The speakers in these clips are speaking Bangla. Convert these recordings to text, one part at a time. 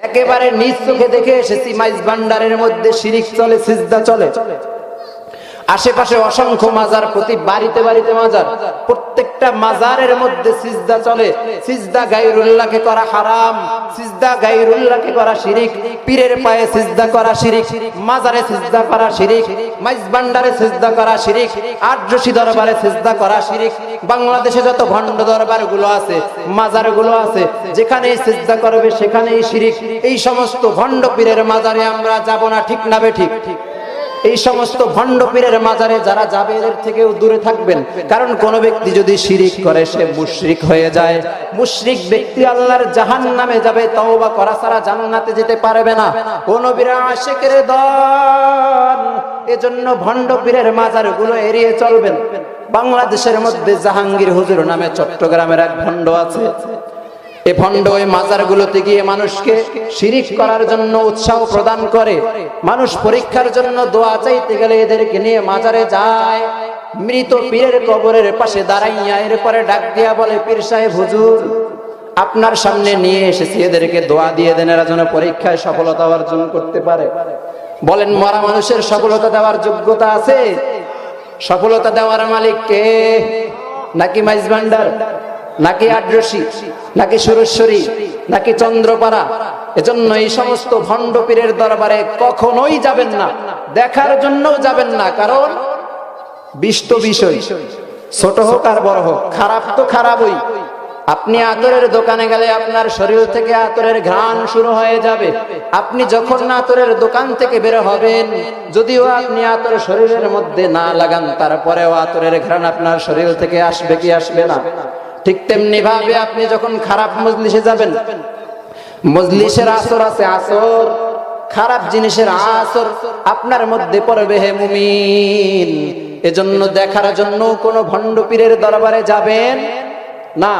একেবারে নিজ চোখে দেখে এসেছি, মাইজ ভান্ডারের মধ্যে শিরিক চলে, সিজদা চলে। আশেপাশে অসংখ্য মাজার, প্রতি বাড়িতে বাড়িতে মাজার। প্রত্যেকটা মাজারের মধ্যে সিজদা চলে। সিজদা গাইরুল্লাহকে করা হারাম, সিজদা গাইরুল্লাহকে করা শিরিক, পীরের পায়ে সিজদা করা শিরিক, মাজারে সিজদা করা শিরিক মাইজ ভান্ডারে সিজদা করা শিরিক আটরশি দরবারে সিজদা করা শিরিক, বাংলাদেশে যত ভণ্ড দরবারগুলো আছে মাজারগুলো আছে যেখানে সিজদা করবে সেখানেই শিরিক। এই সমস্ত ভণ্ড পীরের মাজারে আমরা যাব না, ঠিক না বে ঠিক? এই সমস্ত ভণ্ড পীরের মাজারে যারা যাবে, এদের থেকেও দূরে থাকবেন। কারণ কোন ব্যক্তি যদি শিরিক করে, সে মুশরিক হয়ে যায়। মুশরিক ব্যক্তি আল্লাহর জাহান নামে যাবে, তওবা করা ছাড়া জান্নাতে যেতে পারবে না। কোন বিরা আশেকের দল এজন্য ভণ্ড পীরের মাজারগুলো এড়িয়ে চলবেন। বাংলাদেশের মধ্যে জাহাঙ্গীর হুজুর নামে চট্টগ্রামের এক ভণ্ড আছে। এ ভণ্ড ওই মাজারগুলোতে গিয়ে মানুষকে শিরিক করার জন্য উৎসাহ প্রদান করে। মানুষ পরীক্ষার জন্য দোয়া চাইতে গেলে এদেরকে নিয়ে মাজারে যায়। মৃত পীরের কবরের পাশে দাঁড়াইয়া এরপরে ডাক দিয়া বলে, পীর সাহেব, হুজুর, আপনার সামনে নিয়ে এসেছি। এদেরকে দোয়া দিয়ে দেন, এরা যেন পরীক্ষায় সফলতা অর্জন করতে পারে। বলেন, মরা মানুষের সফলতা দেওয়ার যোগ্যতা আছে। সফলতা দেওয়ার মালিক কে? নাকি মাইজ ভান্ডার নাকি আড্রসি নাকি সুরেশ্বরী, নাকি চন্দ্রপাড়া? এজন্য এই সমস্ত ভণ্ড পীরের দরবারে কখনোই যাবেন না, দেখার জন্যও যাবেন না, কারণ বিষ্ট বিষয়। ছোট হোক আর বড় হোক, খারাপ তো খারাপই। আপনি আতরের দোকানে গেলে আপনার শরীর থেকে আতরের ঘ্রাণ শুরু হয়ে যাবে। আপনি যখন আতরের দোকান থেকে বের হবেন, যদিও আপনি আতর শরীরের মধ্যে না লাগান, তারপরেও আতরের ঘ্রাণ আপনার শরীর থেকে আসবে কি আসবে না? ঠিক তেমনি ভাবে আপনি যখন খারাপ মজলিসে যাবেন, মজলিসের আসর আছে আসর, খারাপ জিনিসের আসর, আপনার মধ্যে পড়বে হে মুমিন। এজন্য দেখার জন্য কোন ভণ্ড পীরের দরবারে যাবেন না।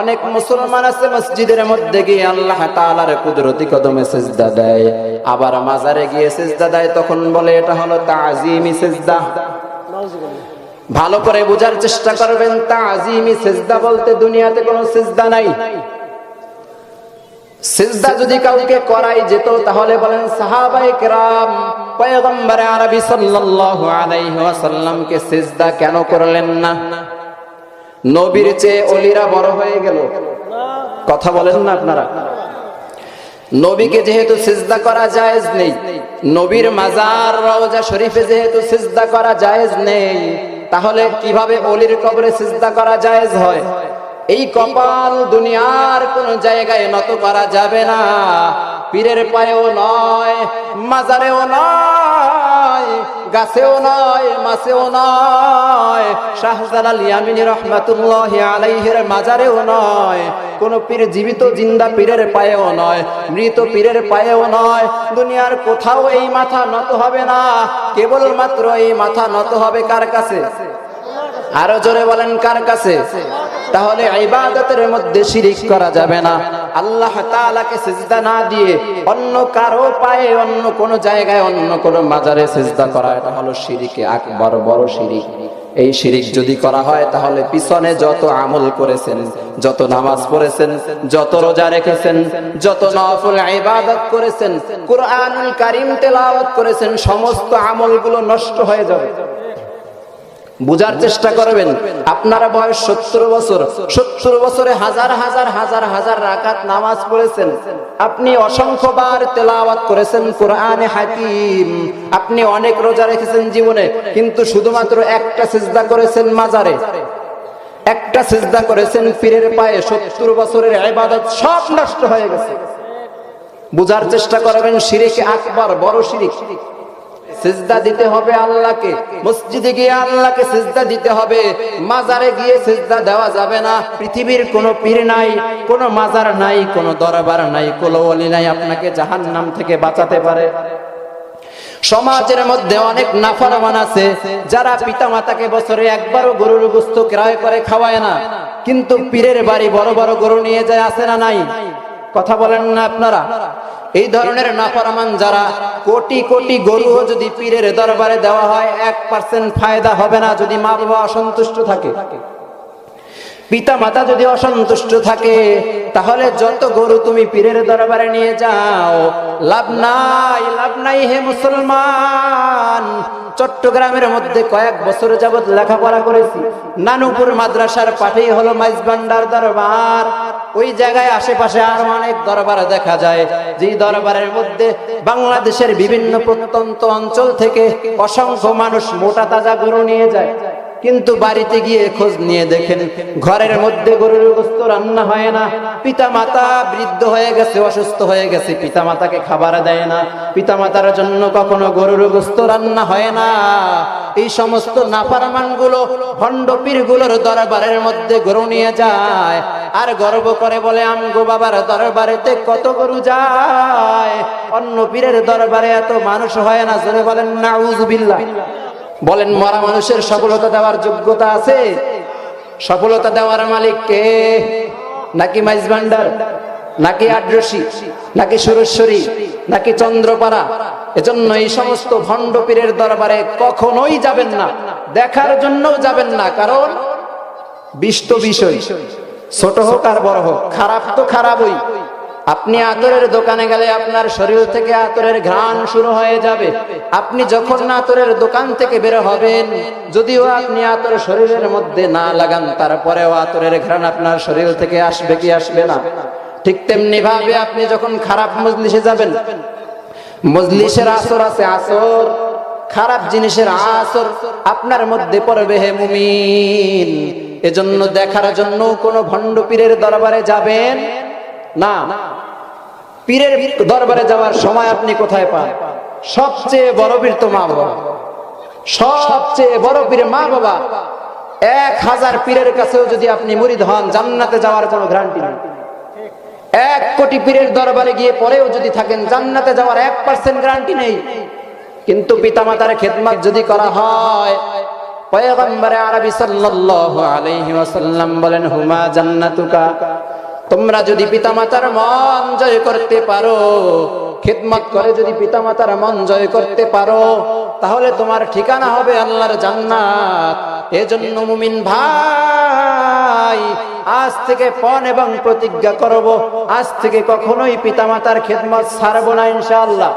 অনেক মুসলমান আছে মসজিদের মধ্যে গিয়ে আল্লাহ তাআলার কুদরতি কদমে সেজদা দেয়। আবার মাজারে গিয়ে সেজদা দেয়, তখন বলে এটা হলো তাজিমি সেজদা। ভালো করে বোঝার চেষ্টা করবেন তা আজিমি সেজদা বলতে দুনিয়াতে কোনো সেজদা নাই। সেজদা যদি কাউকে করাই যেত, তাহলে বলেন সাহাবাই কেরাম, পয়গম্বরে আরবি সাল্লাল্লাহু আলাইহি ওয়াসাল্লামকে সেজদা কেন করলেন না? নবীর চেয়ে অলিরা বড় হয়ে গেল। কথা বলেন না আপনারা। নবীকে যেহেতু সিজদা করা জায়েজ নেই, নবীর মাজার রওজা শরীফে যেহেতু সিজদা করা জায়েজ নেই তাহলে কীভাবে অলির কবরে সিজদা করা জায়েজ হয়? এই কপাল দুনিয়ার কোন জায়গায় নত করা যাবে না। পীরের পায়েও নয়, মাজারেও নয়। গাছেও মাছেও আলাইহির মাজারেও নয় কোন পীর জীবিত জিন্দা পীরের পায়েও নয়, মৃত পীরের পায়েও নয়। দুনিয়ার কোথাও এই মাথা নত হবে না। কেবল মাত্র এই মাথা নত হবে কার কাছে? আরও জোরে বলেন কার কাছে? তাহলে ইবাদতের মধ্যে শিরিক করা যাবে না। আল্লাহ তাআলাকে সিজদা না দিয়ে অন্য কারও পায়ে, অন্য কোন জায়গায়, অন্য কোন মাজারে সিজদা করা, এটা হলো শিরিকে আকবর, বড় শিরিক। এই শিরিক যদি করা হয়, তাহলে পিছনে যত আমল করেছেন, যত নামাজ পড়েছেন, যত রোজা রেখেছেন, যত নফল ইবাদত করেছেন, কুরআনুল কারীম তেলাওয়াত করেছেন, সমস্ত আমলগুলো নষ্ট হয়ে যাবে। বুঝার চেষ্টা করবেন। আপনারা বয়স সত্তর বছর। সত্তর বছরে হাজার হাজার হাজার হাজার রাকাত নামাজ পড়েছেন। আপনি অসংখ্যবার তেলাওয়াত করেছেন কোরআনে হাকিম। আপনি অনেক রোজা রেখেছেন জীবনে, কিন্তু শুধুমাত্র একটা সিজদা করেছেন মাজারে। একটা সিজদা করেছেন পীরের পায়ে। সত্তর বছরের ইবাদত সব নষ্ট হয়ে গেছে। বুঝার চেষ্টা করবেন শিরিকে আকবার, বড় শিরিক। সিজদা দিতে হবে আল্লাহকে। মসজিদে গিয়ে আল্লাহকে সিজদা দিতে হবে। মাজারে গিয়ে সিজদা দেওয়া যাবে না। পৃথিবীর কোনো পীর নাই, কোনো মাজার নাই, কোনো দরবার নাই, কোনো অলি নাই আপনাকে জাহান্নাম থেকে বাঁচাতে পারে। সমাজের মধ্যে অনেক নাফারমান আছে, যারা পিতা মাতাকে বছরে একবারও গরুর গোস্ত ক্রয় করে খাওয়ায় না। কিন্তু পীরের বাড়ি বড় বড় গরু নিয়ে যায় আসে না নাই? কথা বলেন না আপনারা। এই ধরনের নাফরমান যারা কোটি কোটি গরু যদি পীরের দরবারে দেওয়া হয়, এক পার্সেন্ট ফায়দা হবে না যদি মা বাবা অসন্তুষ্ট থাকে। পিতা মাতা যদি অসন্তুষ্ট থাকে, তাহলে যত গরু তুমি পীরের দরবারে নিয়ে যাও, লাভ নাই লাভ নাই হে মুসলমান। চট্টগ্রামের মধ্যে কয়েক বছর যাবত লেখাপড়া করেছি। নানুপুর মাদ্রাসার পাঠেই হলো মাইজবান্ডার দরবার। ওই জায়গায় আশেপাশে আরও অনেক দরবার দেখা যায়। যে দরবারের মধ্যে বাংলাদেশের বিভিন্ন প্রত্যন্ত অঞ্চল থেকে অসংখ্য মানুষ মোটা তাজা গরু নিয়ে যায়। কিন্তু বাড়িতে গিয়ে খোঁজ নিয়ে দেখেন ঘরের মধ্যে গরুর গোস্ত রান্না হয় না। পিতা মাতা বৃদ্ধ হয়ে গেছে, অসুস্থ হয়ে গেছে। পিতা মাতাকে খাবার দেয় না। পিতা মাতার জন্য কখনো গরুর গোস্ত রান্না হয় না। এই সমস্ত নাফারমানগুলো ভণ্ড পীরগুলোর দরবারের মধ্যে গরু নিয়ে যায় আর গর্ব করে বলে, আমগো বাবার দরবারেতে কত গরু যায়? অন্য পীরের দরবারে এত মানুষ হয় না। জোরে বলেন না বলেন, মরা মানুষের সফলতা দেওয়ার যোগ্যতা আছে? সফলতা দেওয়ার মালিক কে? নাকি মাইজ ভান্ডার? নাকি আড্রসি নাকি সুরেশ্বরী? নাকি চন্দ্রপাড়া? এজন্য এই সমস্ত ভণ্ড পীরের দরবারে কখনোই যাবেন না, দেখার জন্যও যাবেন না, কারণ বিষ্ট বিষয়। ছোট হোক আর বড় হোক, খারাপ তো খারাপই। আপনি আতরের দোকানে গেলে আপনার শরীর থেকে আতরের ঘ্রাণ শুরু হয়ে যাবে। আপনি যখন আতরের দোকান থেকে বের হবেন, যদিও আপনি আতর শরীরের মধ্যে না লাগান, তারপরেও আতরের ঘ্রাণ আপনার শরীর থেকে আসবে কি আসবে না। ঠিক তেমনি ভাবে আপনি যখন খারাপ মজলিসে যাবেন, মজলিসের আসর আছে আসর, খারাপ জিনিসের আসর, আপনার মধ্যে পড়বে হে মুমিন। এজন্য দেখার জন্য কোন ভণ্ড পীরের দরবারে যাবেন না, পীরের দরবারে যাওয়ার সময় আপনি কোথায় পান? সবচেয়ে বড় পীর তো মা বাবা। সবচেয়ে বড় পীর মা বাবা। এক হাজার পীরের কাছেও যদি আপনি মুরিদ হন, জান্নাতে যাওয়ার কোনো গ্যারান্টি নেই। এক কোটি পীরের দরবারে গিয়ে পরেও যদি থাকেন, জান্নাতে যাওয়ার এক পার্সেন্ট গ্যারান্টি নেই। কিন্তু পিতামাতার খেদমত যদি করা হয়, পয়গম্বরে আরবি সাল্লাল্লাহু আলাইহি ওয়াসাল্লাম বলেন, হুমা জান্নাতুকা? তোমরা যদি পিতামাতার মন জয় করতে পারো, খিদমত করে যদি পিতামাতার মন জয় করতে পারো, তাহলে তোমার ঠিকানা হবে আল্লাহর জান্নাত। এজন্য মুমিন ভাই, আজ থেকে পণ এবং প্রতিজ্ঞা করব, আজ থেকে কখনোই পিতামাতার খেদমত ছাড়বো না ইনশাআল্লাহ।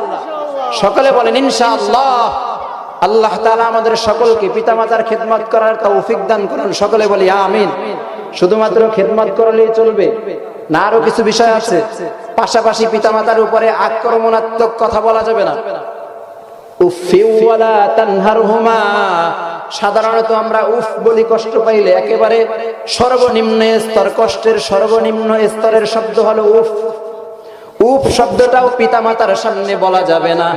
সকলে বলেন, ইনশাআল্লাহ। আল্লাহ তাআলা আমাদের সকলকে পিতামাতার খেদমত করার তৌফিক দান করুন। সকলে বলি, আমিন। শুধুমাত্র খেদমত করলেই চলবে। না আরও কিছু বিষয় আছে। পাশাপাশি পিতামাতার উপরে আক্রমণাত্মক কথা বলা যাবে না। সাধারণত আমরা উফ বলি কষ্ট পাইলে। একেবারে সর্বনিম্ন স্তর, কষ্টের সর্বনিম্ন স্তরের শব্দ হলো উফ। উফ শব্দটাও পিতামাতার সামনে বলা যাবে না।